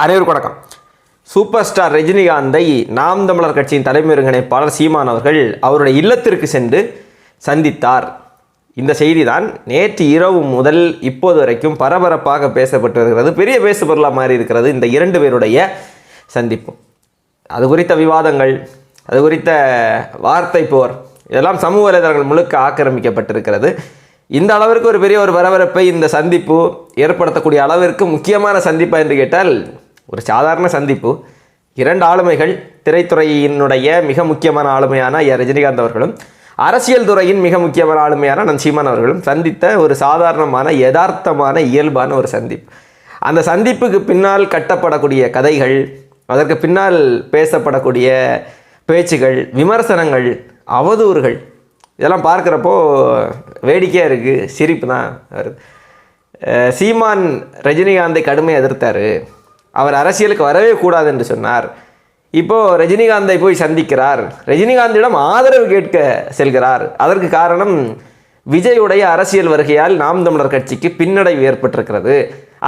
அனைவருக்கு வணக்கம். Super star ரஜினிகாந்தை நாம் தமிழர் கட்சியின் தலைமை ஒருங்கிணைப்பாளர் சீமான் அவர்கள் அவருடைய இல்லத்திற்கு சென்று சந்தித்தார். இந்த செய்தி தான் நேற்று இரவு முதல் இப்போது வரைக்கும் பரபரப்பாக பேசப்பட்டு வருகிறது பெரிய பேசு பொருளாக மாறி இருக்கிறது இந்த இரண்டு பேருடைய சந்திப்பு. அது குறித்த விவாதங்கள் அது குறித்த வார்த்தை போர் இதெல்லாம் சமூக வலைதளங்கள் முழுக்க ஆக்கிரமிக்கப்பட்டிருக்கிறது. இந்த அளவிற்கு ஒரு பெரிய ஒரு பரபரப்பை இந்த சந்திப்பு ஏற்படுத்தக்கூடிய அளவிற்கு முக்கியமான சந்திப்பா என்று கேட்டால் ஒரு சாதாரண சந்திப்பு. இரண்டு ஆளுமைகள் திரைத்துறையினுடைய மிக முக்கியமான ஆளுமையான ரஜினிகாந்த் அவர்களும் அரசியல் துறையின் மிக முக்கியமான ஆளுமையான நன் சீமான் அவர்களும் சந்தித்த ஒரு சாதாரணமான யதார்த்தமான இயல்பான ஒரு சந்திப்பு. அந்த சந்திப்புக்கு பின்னால் கட்டப்படக்கூடிய கதைகள் அதற்கு பின்னால் பேசப்படக்கூடிய பேச்சுகள் விமர்சனங்கள் அவதூறுகள் இதெல்லாம் பார்க்குறப்போ வேடிக்கையாக இருக்குது சிரிப்பு தான் வருது. சீமான் ரஜினிகாந்தை கடுமையாக எதிர்த்தார். அவர் அரசியலுக்கு வரவே கூடாது என்று சொன்னார். இப்போது ரஜினிகாந்தை போய் சந்திக்கிறார். ரஜினிகாந்திடம் ஆதரவு கேட்க செல்கிறார். அதற்கு காரணம் விஜயுடைய அரசியல் வருகையால் நாம் தமிழர் கட்சிக்கு பின்னடைவு ஏற்பட்டிருக்கிறது.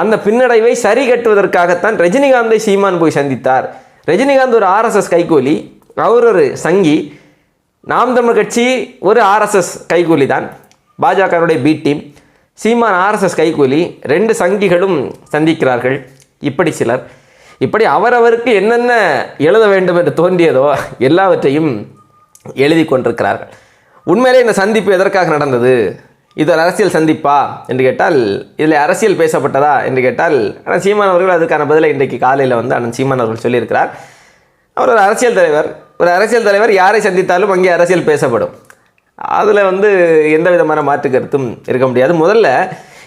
அந்த பின்னடைவை சரி கட்டுவதற்காகத்தான் ரஜினிகாந்தை சீமான் போய் சந்தித்தார். ரஜினிகாந்த் ஒரு ஆர்எஸ்எஸ் கைகூலி அவர் ஒரு சங்கி. நாம் தமிழர் கட்சி ஒரு ஆர்எஸ்எஸ் கைகூலி தான். பாஜகனுடைய பி டீம் சீமான் ஆர்எஸ்எஸ் கைகூலி ரெண்டு சங்கிகளும் சந்திக்கிறார்கள். இப்படி சிலர் இப்படி அவரவருக்கு என்னென்ன எழுத வேண்டும் என்று தோன்றியதோ எல்லாவற்றையும் எழுதி கொண்டிருக்கிறார்கள். உண்மையிலே இந்த சந்திப்பு எதற்காக நடந்தது? இது ஒரு அரசியல் சந்திப்பா? என்று கேட்டால் இதில் அரசியல் பேசப்பட்டதா? என்று கேட்டால் ஆனால் சீமான் அவர்கள் அதுக்கான பதிலை இன்றைக்கு காலையில் வந்து அண்ணன் சீமான் அவர்கள் சொல்லியிருக்கிறார். அவர் ஒரு அரசியல் தலைவர். ஒரு அரசியல் தலைவர் யாரை சந்தித்தாலும் அங்கே அரசியல் பேசப்படும். அதில் வந்து எந்த விதமான மாற்று கருத்தும் இருக்க முடியாது. முதல்ல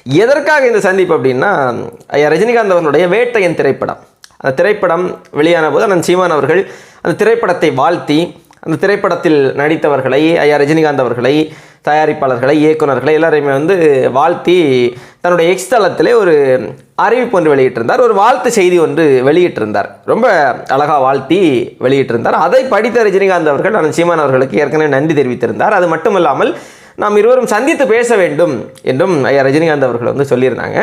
எதற்காக இந்த சந்திப்பு அப்படின்னா ஐயா ரஜினிகாந்த் அவர்களுடைய வேட்டையன் திரைப்படம். அந்த திரைப்படம் வெளியான போது அண்ணன் சீமான் அவர்கள் அந்த திரைப்படத்தை வாழ்த்தி அந்த திரைப்படத்தில் நடித்தவர்களை ஐயா ரஜினிகாந்த் அவர்களை தயாரிப்பாளர்களை இயக்குனர்களை எல்லாரையுமே வந்து வாழ்த்தி தன்னுடைய எக்ஸ் தளத்திலே ஒரு அறிவிப்பு ஒன்று வெளியிட்டிருந்தார். ஒரு வாழ்த்து செய்தி ஒன்று வெளியிட்டிருந்தார். ரொம்ப அழகாக வாழ்த்தி வெளியிட்டிருந்தார். அதை படித்த ரஜினிகாந்த் அவர்கள் அண்ணன் சீமான் அவர்களுக்கு ஏற்கனவே நன்றி தெரிவித்திருந்தார். அது மட்டுமல்லாமல் நாம் இருவரும் சந்தித்து பேச வேண்டும் என்றும் ஐயா ரஜினிகாந்த் அவர்கள் வந்து சொல்லியிருந்தாங்க.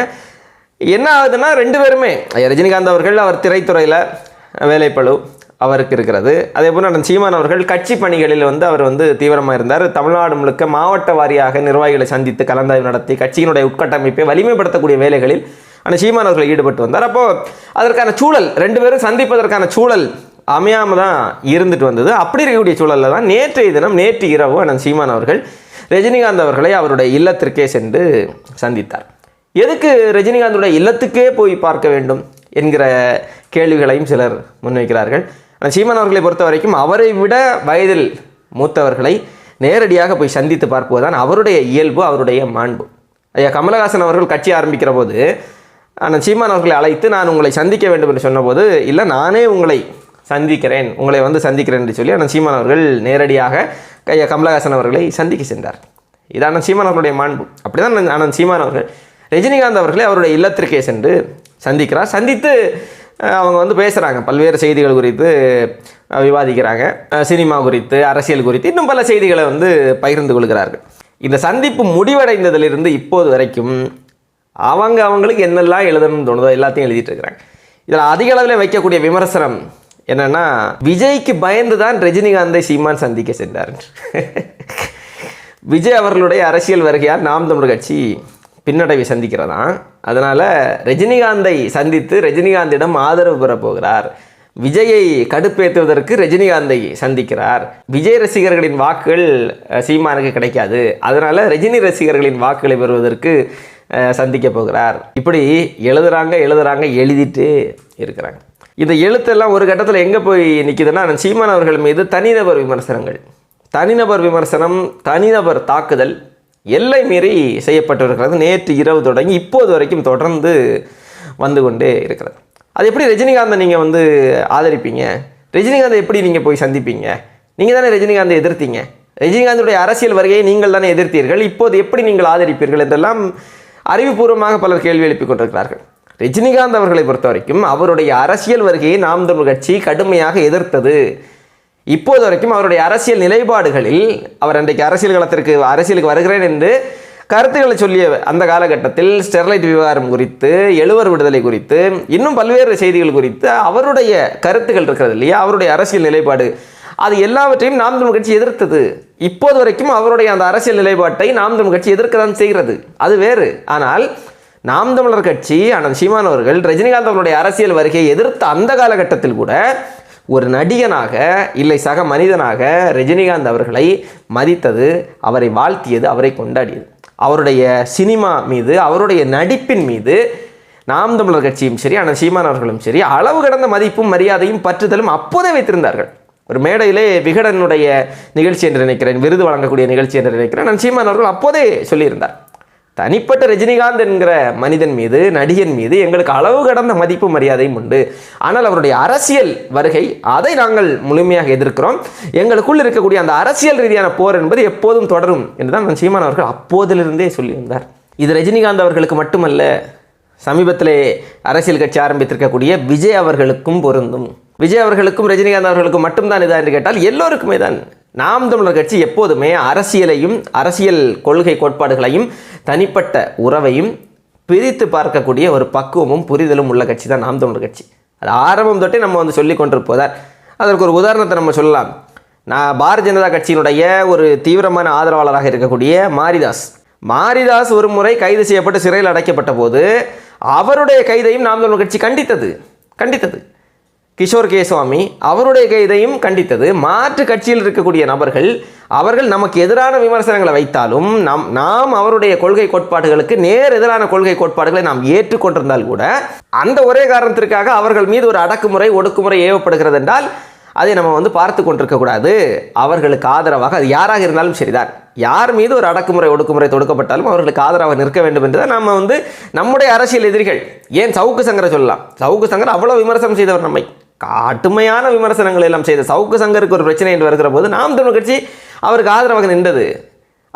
என்ன ஆகுதுன்னா ரெண்டு பேருமே ஐயா ரஜினிகாந்த் அவர்கள் அவர் திரைத்துறையில் வேலைப்பளு அவருக்கு இருக்கிறது. அதே போல் அண்ணன் சீமான் அவர்கள் கட்சி பணிகளில் வந்து அவர் வந்து தீவிரமாக இருந்தார். தமிழ்நாடு முழுக்க மாவட்ட வாரியாக நிர்வாகிகளை சந்தித்து கலந்தாய்வு நடத்தி கட்சியினுடைய உட்கட்டமைப்பை வலிமைப்படுத்தக்கூடிய வேலைகளில் ஆனால் சீமான் அவர்கள் ஈடுபட்டு வந்தார். அப்போது அதற்கான சூழல் ரெண்டு பேரும் சந்திப்பதற்கான சூழல் அமையாமல் தான் இருந்துட்டு வந்தது. அப்படி இருக்கக்கூடிய சூழலில் தான் நேற்றைய தினம் நேற்று இரவு அண்ணன் சீமான் அவர்கள் ரஜினிகாந்த் அவர்களை அவருடைய இல்லத்திற்கே சென்று சந்தித்தார். எதுக்கு ரஜினிகாந்தோட இல்லத்துக்கே போய் பார்க்க வேண்டும் என்கிற கேள்விகளையும் சிலர் முன்வைக்கிறார்கள். ஆனால் சீமான் அவர்களை பொறுத்த வரைக்கும் அவரை விட வயதில் மூத்தவர்களை நேரடியாக போய் சந்தித்து பார்ப்பதுதான் அவருடைய இயல்பு அவருடைய மாண்பு. ஐயா கமலஹாசன் அவர்கள் கட்சி ஆரம்பிக்கிற போது ஆனால் சீமான் அவர்களை அழைத்து நான் உங்களை சந்திக்க வேண்டும் என்று சொன்னபோது இல்லை நானே உங்களை சந்திக்கிறேன் உங்களை வந்து சந்திக்கிறேன் என்று சொல்லி அண்ணன் சீமான் அவர்கள் நேரடியாக கைய கமலஹாசன் அவர்களை சந்திக்க சென்றார். இது அண்ணன் சீமான் அவர்களுடைய மாண்பு. அப்படிதான் அண்ணன் அண்ணன் சீமான் அவர்கள். ரஜினிகாந்த் அவர்களை அவருடைய இல்லத்திற்கே சென்று சந்திக்கிறார். சந்தித்து அவங்க வந்து பேசுகிறாங்க பல்வேறு செய்திகள் குறித்து விவாதிக்கிறாங்க. சினிமா குறித்து அரசியல் குறித்து இன்னும் பல செய்திகளை வந்து பகிர்ந்து கொள்கிறார்கள். இந்த சந்திப்பு முடிவடைந்ததிலிருந்து இப்போது வரைக்கும் அவங்க அவங்களுக்கு என்னெல்லாம் எழுதணும்னு தோணுதோ எல்லாத்தையும் எழுதிட்டு இருக்கிறாங்க. இதில் அதிக அளவில் வைக்கக்கூடிய விமர்சனம் என்னன்னா விஜய்க்கு பயந்து தான் ரஜினிகாந்தை சீமான் சந்திக்க சென்றார். விஜய் அவர்களுடைய அரசியல் வருகையால் நாம் தமிழர் கட்சி பின்னடைவை சந்திக்கிறதாம் அதனால் ரஜினிகாந்தை சந்தித்து ரஜினிகாந்திடம் ஆதரவு பெறப்போகிறார் விஜயை கடுப்பேற்றுவதற்கு ரஜினிகாந்தை சந்திக்கிறார். விஜய் ரசிகர்களின் வாக்குகள் சீமானுக்கு கிடைக்காது. அதனால் ரஜினி ரசிகர்களின் வாக்குகளை பெறுவதற்கு சந்திக்க போகிறார். இப்படி எழுதுறாங்க எழுதுறாங்க எழுதிட்டு இருக்கிறாங்க. இந்த எழுத்தெல்லாம் ஒரு கட்டத்தில் எங்கே போய் நிற்கிதுன்னா சீமான் அவர்கள் மீது தனிநபர் விமர்சனங்கள். தனிநபர் விமர்சனம் தனிநபர் தாக்குதல் எல்லை மீறி செய்யப்பட்டிருக்கிறது. நேற்று இரவு தொடங்கி இப்போது வரைக்கும் தொடர்ந்து வந்து கொண்டே இருக்கிறது. அது எப்படி ரஜினிகாந்தை நீங்கள் வந்து ஆதரிப்பீங்க? ரஜினிகாந்தை எப்படி நீங்கள் போய் சந்திப்பீங்க? நீங்கள் தானே ரஜினிகாந்தை எதிர்த்தீங்க. ரஜினிகாந்துடைய அரசியல் வருகையை நீங்கள் தானே எதிர்த்தீர்கள். இப்போது எப்படி நீங்கள் ஆதரிப்பீர்கள்? என்றெல்லாம் அறிவுபூர்வமாக பலர் கேள்வி எழுப்பிக் கொண்டிருக்கிறார்கள். ரஜினிகாந்த் அவர்களை பொறுத்த வரைக்கும் அவருடைய அரசியல் வருகையை நாம் தமிழ் கட்சி கடுமையாக எதிர்த்தது. இப்போது வரைக்கும் அவருடைய அரசியல் நிலைப்பாடுகளில் அவர் அன்றைக்கு அரசியல் களத்திற்கு அரசியலுக்கு வருகிறேன் என்று கருத்துக்களை சொல்லிய அந்த காலகட்டத்தில் ஸ்டெர்லைட் விவகாரம் குறித்து எழுவர் விடுதலை குறித்து இன்னும் பல்வேறு செய்திகள் குறித்து அவருடைய கருத்துக்கள் இருக்கிறது இல்லையா? அவருடைய அரசியல் நிலைப்பாடு. அது எல்லாவற்றையும் நாம் தமிழ் கட்சி எதிர்த்தது. இப்போது வரைக்கும் அவருடைய அந்த அரசியல் நிலைப்பாட்டை நாம் தமிழ் கட்சி எதிர்க்க தான் செய்கிறது. அது வேறு. ஆனால் நாம் தமிழர் கட்சி அனந்த் சீமான் அவர்கள் ரஜினிகாந்த் அவர்களுடைய அரசியல் வருகையை எதிர்த்த அந்த காலகட்டத்தில் கூட ஒரு நடிகனாக இல்லை சக மனிதனாக ரஜினிகாந்த் அவர்களை மதித்தது அவரை வாழ்த்தியது அவரை கொண்டாடியது. அவருடைய சினிமா மீது அவருடைய நடிப்பின் மீது நாம் தமிழர் கட்சியும் சரி ஆனால் சீமான் அவர்களும் சரி அளவு கடந்த மதிப்பும் மரியாதையும் பற்றுதலும் அப்போதே வைத்திருந்தார்கள். ஒரு மேடையிலே விகடனுடைய நிகழ்ச்சி என்று நினைக்கிறேன் விருது வழங்கக்கூடிய நிகழ்ச்சி என்று நினைக்கிறேன் நான் சீமான் அவர்கள் அப்போதே சொல்லியிருந்தார். தனிப்பட்ட ரஜினிகாந்த் என்கிற மனிதன் மீது நடிகன் மீது எங்களுக்கு அளவு கடந்த மதிப்பு மரியாதையும் உண்டு. ஆனால் அவருடைய அரசியல் வருகை அதை நாங்கள் முழுமையாக எதிர்க்கிறோம். எங்களுக்குள் இருக்கக்கூடிய அந்த அரசியல் ரீதியான போர் என்பது எப்போதும் தொடரும் என்றுதான் நான் சீமான் அவர்கள் அப்போதிலிருந்தே சொல்லியிருந்தார். இது ரஜினிகாந்த் அவர்களுக்கு மட்டுமல்ல சமீபத்திலே அரசியல் கட்சி ஆரம்பித்திருக்கக்கூடிய விஜய் அவர்களுக்கும் பொருந்தும். விஜய் அவர்களுக்கும் ரஜினிகாந்த் அவர்களுக்கும் மட்டும்தான் இதாக என்று கேட்டால் எல்லோருக்குமே தான். நாம் தமிழர் கட்சி எப்போதுமே அரசியலையும் அரசியல் கொள்கை கோட்பாடுகளையும் தனிப்பட்ட உறவையும் பிரித்து பார்க்கக்கூடிய ஒரு பக்குவமும் புரிதலும் உள்ள கட்சி தான் நாம் தமிழர் கட்சி. அது ஆரம்பம் தொட்டே நம்ம வந்து சொல்லி கொண்டிருப்பதால் அதற்கு ஒரு உதாரணத்தை நம்ம சொல்லலாம். நான் பாரதிய ஜனதா கட்சியினுடைய ஒரு தீவிரமான ஆதரவாளராக இருக்கக்கூடிய மாரிதாஸ். மாரிதாஸ் ஒரு முறை கைது செய்யப்பட்டு சிறையில் அடைக்கப்பட்ட போது அவருடைய கைதையும் நாம் தமிழர் கட்சி கண்டித்தது. கண்டித்தது. கிஷோர் கேசுவாமி அவருடைய கைதையும் கண்டித்தது. மாற்று கட்சியில் இருக்கக்கூடிய நபர்கள் அவர்கள் நமக்கு எதிரான விமர்சனங்களை வைத்தாலும் நம் நாம் அவருடைய கொள்கை கோட்பாடுகளுக்கு நேர் எதிரான கொள்கை கோட்பாடுகளை நாம் ஏற்றுக்கொண்டிருந்தால் கூட அந்த ஒரே காரணத்திற்காக அவர்கள் மீது ஒரு அடக்குமுறை ஒடுக்குமுறை ஏவப்படுகிறது என்றால் அதை நம்ம வந்து பார்த்து கொண்டிருக்கக்கூடாது அவர்களுக்கு ஆதரவாக அது யாராக இருந்தாலும் சரிதான். யார் மீது ஒரு அடக்குமுறை ஒடுக்குமுறை தொடுக்கப்பட்டாலும் அவர்களுக்கு ஆதரவாக நிற்க வேண்டும் என்று தான் நம்ம வந்து நம்முடைய அரசியல் எதிரிகள் ஏன் சவுக்கு சங்கரை சொல்லலாம்? சவுக்கு சங்கர் அவ்வளோ விமர்சனம் செய்தவர் நம்மை. கடுமையான விமர்சனங்கள் எல்லாம் செய்த சவுக்கு சங்கருக்கு ஒரு பிரச்சனை என்று வருகிற போது நாம் தமிழ் கட்சி அவருக்கு ஆதரவாக நின்றது.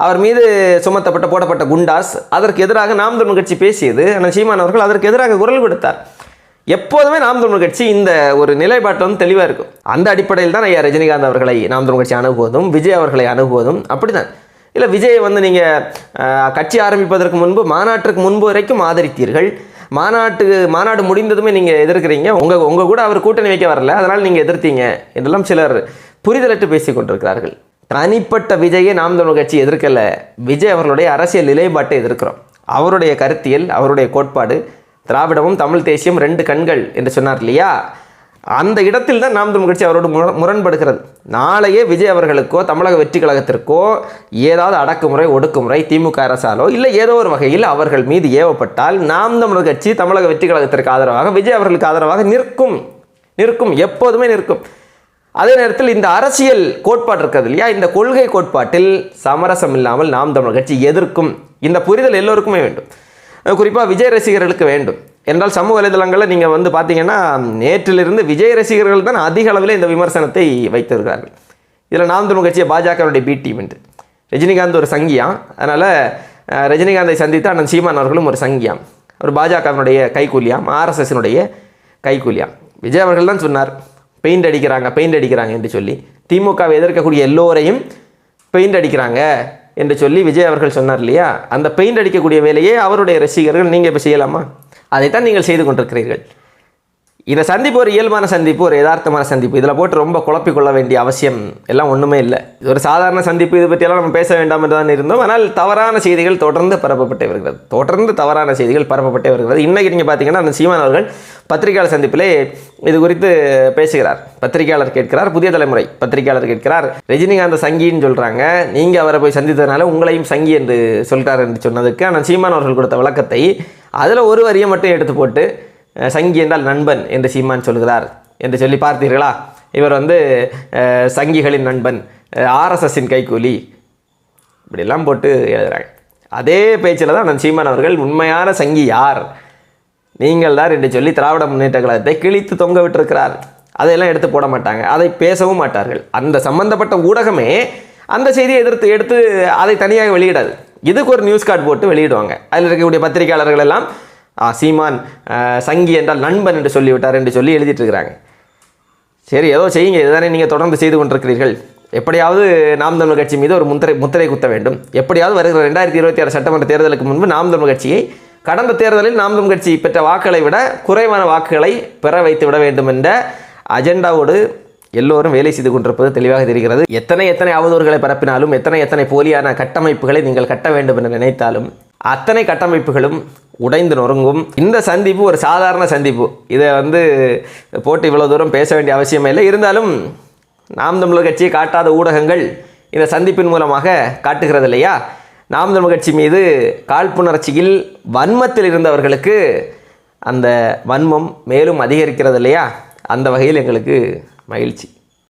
அவர் மீது சுமத்தப்பட்ட போடப்பட்ட குண்டாஸ் அதற்கு எதிராக நாம் தமிழ் கட்சி பேசியது. ஆனால் சீமான் அவர்கள் அதற்கு எதிராக குரல் கொடுத்தார். எப்போதுமே நாம் தமிழ் கட்சி இந்த ஒரு நிலைப்பாட்டு வந்து தெளிவாக இருக்கும். அந்த அடிப்படையில் தான் ஐயா ரஜினிகாந்த் அவர்களை நாம் தமிழ் கட்சி அணுகுவதும் விஜய் அவர்களை அணுகுவதும் அப்படிதான் இல்லை விஜயை வந்து நீங்கள் கட்சி ஆரம்பிப்பதற்கு முன்பு மாநாட்டுக்கு முன்பு வரைக்கும் ஆதரித்தீர்கள். மாநாட்டு மாநாடு முடிந்ததுமே நீங்கள் எதிர்க்கிறீங்க. உங்கள் உங்கள் கூட அவர் கூட்டணி வைக்க வரல. அதனால் நீங்கள் எதிர்த்தீங்க. இதெல்லாம் சிலர் புரிதலற்று பேசி கொண்டிருக்கிறார்கள். தனிப்பட்ட விஜயை நாம் தமிழ் கட்சி எதிர்க்கலை. விஜய் அவர்களுடைய அரசியல் நிலைப்பாட்டை எதிர்க்கிறோம். அவருடைய கருத்தியல் அவருடைய கோட்பாடு திராவிடமும் தமிழ் தேசியம் ரெண்டு கண்கள் என்று சொன்னார் இல்லையா? அந்த இடத்தில் தான் நாம் தமிழ் கட்சி அவரோடு முரண்படுகிறது. நாளையே விஜய் அவர்களுக்கோ தமிழக வெற்றி கழகத்திற்கோ ஏதாவது அடக்குமுறை ஒடுக்குமுறை திமுக அரசாலோ இல்லை ஏதோ ஒரு வகையில் அவர்கள் மீது ஏவப்பட்டால் நாம் தமிழர் கட்சி தமிழக வெற்றி கழகத்திற்கு ஆதரவாக விஜய் அவர்களுக்கு ஆதரவாக நிற்கும் நிற்கும் எப்போதுமே நிற்கும். அதே நேரத்தில் இந்த அரசியல் கோட்பாடு இருக்கிறது இல்லையா? இந்த கொள்கை கோட்பாட்டில் சமரசம் இல்லாமல் நாம் தமிழர் கட்சி எதிர்க்கும். இந்த புரிதல் எல்லோருக்குமே வேண்டும். குறிப்பாக விஜய் ரசிகர்களுக்கு வேண்டும். என்றால் சமூக வலைதளங்களில் நீங்கள் வந்து பார்த்தீங்கன்னா நேற்றிலிருந்து விஜய் ரசிகர்கள் தான் அதிக அளவில் இந்த விமர்சனத்தை வைத்திருக்கிறார்கள். இதில் நாம் தமிழ் கட்சியை பாஜகவுடைய பி டீம் என்று ரஜினிகாந்த் ஒரு சங்கியாம் அதனால் ரஜினிகாந்தை சந்தித்து அண்ணன் சீமான் அவர்களும் ஒரு சங்கியாம் ஒரு பாஜகவினுடைய கைக்கூலியாம் ஆர்எஸ்எஸ்னுடைய கைக்கூலியாம் விஜய் அவர்கள் தான் சொன்னார் பெயிண்ட் அடிக்கிறாங்க பெயிண்ட் அடிக்கிறாங்க என்று சொல்லி. திமுகவை எதிர்க்கக்கூடிய எல்லோரையும் பெயிண்ட் அடிக்கிறாங்க என்று சொல்லி விஜய் அவர்கள் சொன்னார் இல்லையா? அந்த பெயிண்ட் அடிக்கக்கூடிய வேலையே அவருடைய ரசிகர்கள் நீங்கள் இப்போ செய்யலாமா? அதைத்தான் நீங்கள் செய்து கொண்டிருக்கிறீர்கள். இந்த சந்திப்பு ஒரு இயல்பான சந்திப்பு ஒரு யதார்த்தமான சந்திப்பு. இதில் போட்டு ரொம்ப குழப்பிக்கொள்ள வேண்டிய அவசியம் எல்லாம் ஒன்றுமே இல்லை. இது ஒரு சாதாரண சந்திப்பு இது பற்றியெல்லாம் நம்ம பேச வேண்டாம் என்று தான் இருந்தோம். ஆனால் தவறான செய்திகள் தொடர்ந்து பரப்பப்பட்டு வருகிறது. தொடர்ந்து தவறான செய்திகள் பரப்பப்பட்டே வருகிறது. இன்றைக்கி நீங்கள் பார்த்தீங்கன்னா அந்த சீமான் அவர்கள் பத்திரிகையாளர் சந்திப்பிலே இது குறித்து பேசுகிறார். பத்திரிகையாளர் கேட்கிறார் புதிய தலைமுறை பத்திரிகையாளர் கேட்கிறார். ரஜினிகாந்த் சங்கின்னு சொல்கிறாங்க நீங்கள் அவரை போய் சந்தித்ததுனால உங்களையும் சங்கி என்று சொல்கிறார் என்று சொன்னதுக்கு ஆனால் சீமான் அவர்கள் கொடுத்த விளக்கத்தை அதில் ஒரு வரியை மட்டும் எடுத்து போட்டு சங்கி என்றால் நண்பன் என்று சீமான் சொல்கிறார் என்று சொல்லி பார்த்தீர்களா? இவர் வந்து சங்கிகளின் நண்பன் ஆர்எஸ்எஸ்ஸின் கைக்கூலி இப்படிலாம் போட்டு எழுதுகிறாங்க அதே பேச்சில் தான் நான் சீமான் அவர்கள் உண்மையான சங்கி யார்? நீங்கள் தான் என்று சொல்லி திராவிட முன்னேற்ற கழகத்தை கிழித்து தொங்க விட்டுருக்கிறார். அதையெல்லாம் எடுத்து போட மாட்டாங்க. அதை பேசவும் மாட்டார்கள். அந்த சம்பந்தப்பட்ட ஊடகமே அந்த செய்தியை எதிர்த்து எடுத்து அதை தனியாக வெளியிடாது. இதுக்கு ஒரு நியூஸ் கார்டு போட்டு வெளியிடுவாங்க. அதில் இருக்கக்கூடிய பத்திரிகையாளர்கள் எல்லாம் சீமான் சங்கி என்றால் நண்பன் என்று சொல்லிவிட்டார் என்று சொல்லி எழுதிட்டு இருக்கிறாங்க சரி ஏதோ செய்யுங்க. இதுதானே நீங்கள் தொடர்ந்து செய்து கொண்டிருக்கிறீர்கள். எப்படியாவது நாம் தமிழ் கட்சி மீது ஒரு முத்திரை முத்திரை குத்த வேண்டும். எப்படியாவது வருகிற ரெண்டாயிரத்தி இருபத்தி ஆறு சட்டமன்ற தேர்தலுக்கு முன்பு நாம் தமிழ் கட்சியை கடந்த தேர்தலில் நாம் தமிழ் கட்சி பெற்ற வாக்குகளை விட குறைவான வாக்குகளை பெற வைத்து விட வேண்டும் என்ற அஜெண்டாவோடு எல்லோரும் வேலை செய்து கொண்டிருப்பது தெளிவாக தெரிகிறது. எத்தனை எத்தனை அவதூறுகளை பரப்பினாலும் எத்தனை எத்தனை போலியான கட்டமைப்புகளை நீங்கள் கட்ட வேண்டும் என்று நினைத்தாலும் அத்தனை கட்டமைப்புகளும் உடைந்து நொறுங்கும். இந்த சந்திப்பு ஒரு சாதாரண சந்திப்பு. இதை வந்து போட்டு இவ்வளோ தூரம் பேச வேண்டிய அவசியமே இல்லை. இருந்தாலும் நாம் தமிழர் கட்சியை காட்டாத ஊடகங்கள் இந்த சந்திப்பின் மூலமாக காட்டுகிறது இல்லையா? நாம் தமிழர் கட்சி மீது காழ்ப்புணர்ச்சியில் வன்மத்தில் இருந்தவர்களுக்கு அந்த வன்மம் மேலும் அதிகரிக்கிறது இல்லையா? அந்த வகையில் எங்களுக்கு மகிழ்ச்சி.